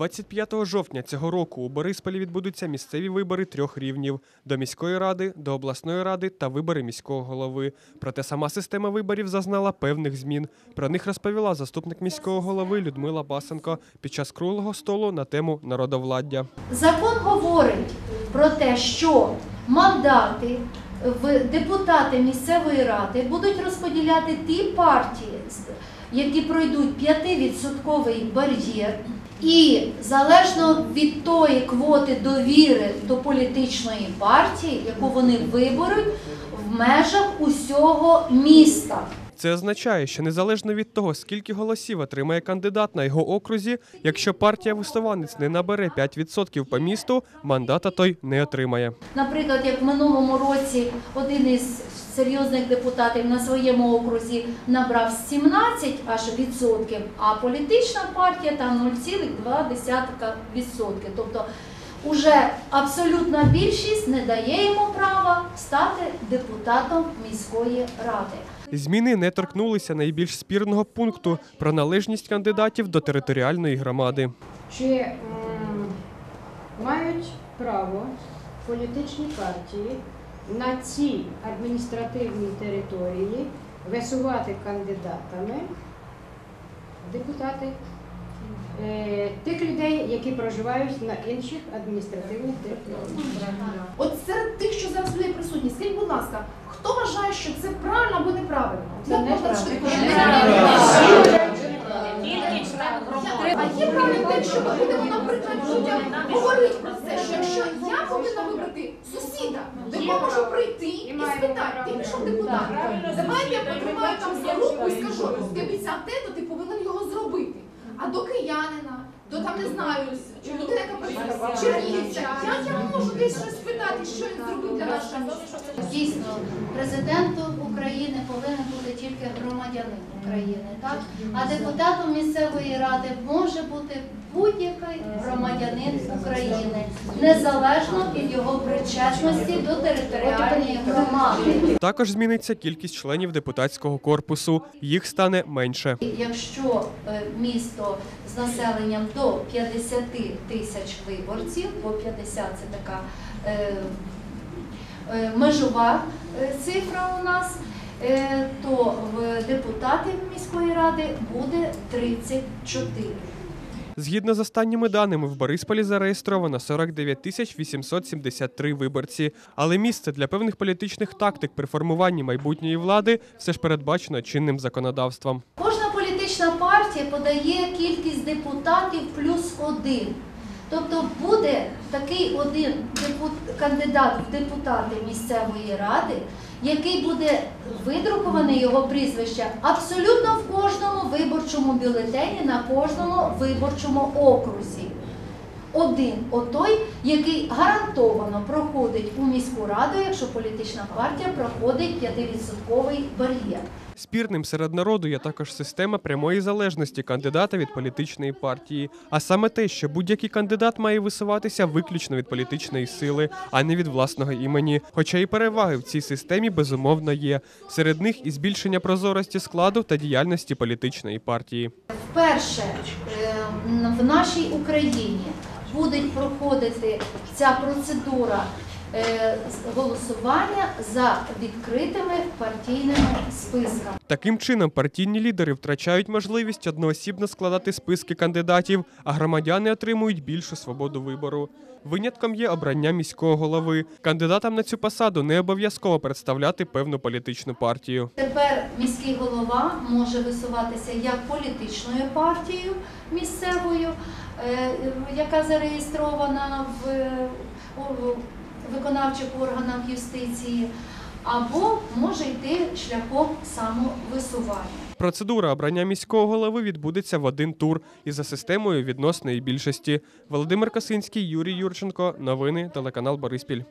25 жовтня цього року у Борисполі відбудуться місцеві вибори трьох рівнів до міської ради, до обласної ради та вибори міського голови. Проте сама система виборів зазнала певних змін. Про них розповіла заступник міського голови Людмила Басенко під час круглого столу на тему народовладдя. Закон говорить про те, що мандати депутати місцевої ради будуть розподіляти ті партії, які пройдуть 5% бар'єр. І залежно від тої квоти довіри до політичної партії, яку вони виберуть в межах усього міста. Це означає, що незалежно від того, скільки голосів отримає кандидат на його окрузі, якщо партія висуванець не набере 5% по місту, мандата той не отримає. Наприклад, як в минулому році один із серйозних депутатів на своєму окрузі набрав 17 аж відсотків, а політична партія там 0,2 відсотки. Тобто уже абсолютна більшість не дає йому права стати депутатом міської ради. Зміни не торкнулися найбільш спірного пункту про належність кандидатів до територіальної громади. Чи мають право політичні партії на цій адміністративній території висувати кандидатами депутати е, тих людей, які проживають на інших адміністративних територіях? От серед тих, що зараз людей присутні, скажіть, будь ласка, хто вважає, що це правильно або неправильно? Це неправильно. швидко? А є правильно те, що ми будемо, наприклад, людям говорити про це, що якщо я повинна вибрати сусіда, до якого можу прийти і спитати, ти пішов депутат. Давайте я потримаю там за руку і скажу, ти обіцяв те, то ти повинен його зробити. А до киянина, до там не знаю, чи людина, яка працює, чернігівця, я, я можу десь щось спитати, що він зробив для нашого. Дійсно, президентом України повинен бути тільки громадянин України, так? А депутатом місцевої ради може бути будь-який громадянин України, незалежно від його причетності до територіальної громади. Також зміниться кількість членів депутатського корпусу. Їх стане менше. Якщо е, місто з населенням до 50 тисяч виборців, бо 50 це така е, е, межова цифра у нас, то в депутатів міської ради буде 34. Згідно з останніми даними, в Борисполі зареєстровано 49 тисяч 873 виборці. Але місце для певних політичних тактик при формуванні майбутньої влади все ж передбачено чинним законодавством. Кожна політична партія подає кількість депутатів плюс один. Тобто буде такий один кандидат в депутати місцевої ради, який буде видруковане його прізвище абсолютно в кожному виборчому бюлетені на кожному виборчому окрузі. Один отой, який гарантовано проходить у міську раду, якщо політична партія проходить 5% бар'єр. Спірним серед народу є також система прямої залежності кандидата від політичної партії, а саме те, що будь-який кандидат має висуватися виключно від політичної сили, а не від власного імені. Хоча і переваги в цій системі безумовно є. Серед них і збільшення прозорості складу та діяльності політичної партії. Вперше е, в нашій Україні буде проходити ця процедура голосування за відкритими партійними списками. Таким чином, партійні лідери втрачають можливість одноосібно складати списки кандидатів, а громадяни отримують більшу свободу вибору. Винятком є обрання міського голови. Кандидатам на цю посаду не обов'язково представляти певну політичну партію. Тепер міський голова може висуватися як політичною партією місцевою, е, яка зареєстрована в виконавчих органах юстиції, або може йти шляхом самовисування. Процедура обрання міського голови відбудеться в один тур і за системою відносної більшості. Володимир Косинський, Юрій Юрченко. Новини телеканал Бориспіль.